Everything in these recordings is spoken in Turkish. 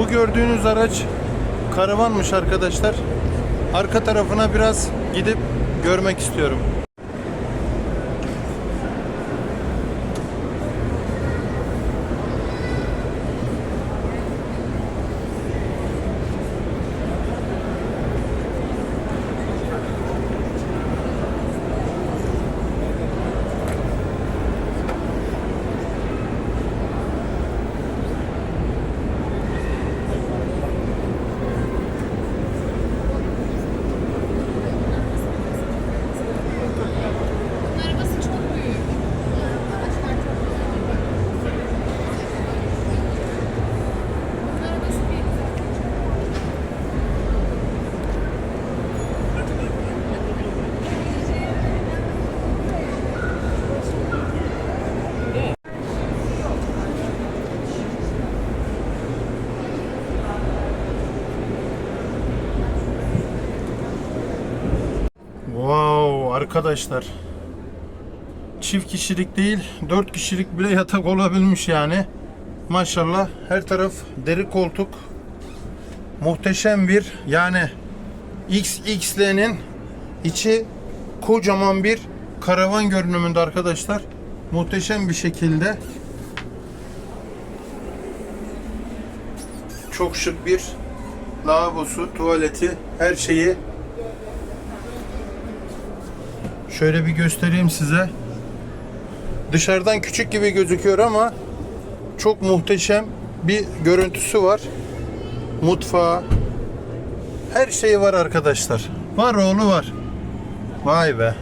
Bu gördüğünüz araç karavanmış arkadaşlar. Arka tarafına biraz gidip görmek istiyorum. Arkadaşlar. Çift kişilik değil, dört kişilik bile yatak olabilmiş yani. Maşallah her taraf deri koltuk. Muhteşem bir yani XXL'nin içi kocaman bir karavan görünümünde arkadaşlar. Muhteşem bir şekilde. Çok şık bir lavabosu, tuvaleti, her şeyi Şöyle bir göstereyim size. Dışarıdan küçük gibi gözüküyor ama çok muhteşem bir görüntüsü var. Mutfağı. Her şeyi var arkadaşlar. Var oğlu var. Vay be.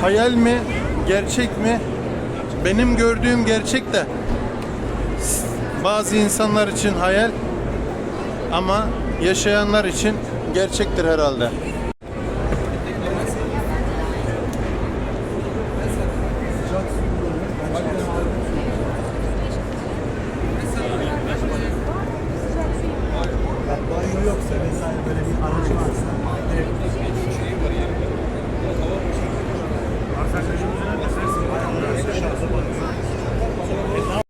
Hayal mi, gerçek mi? Benim gördüğüm gerçek de bazı insanlar için hayal ama yaşayanlar için gerçektir herhalde.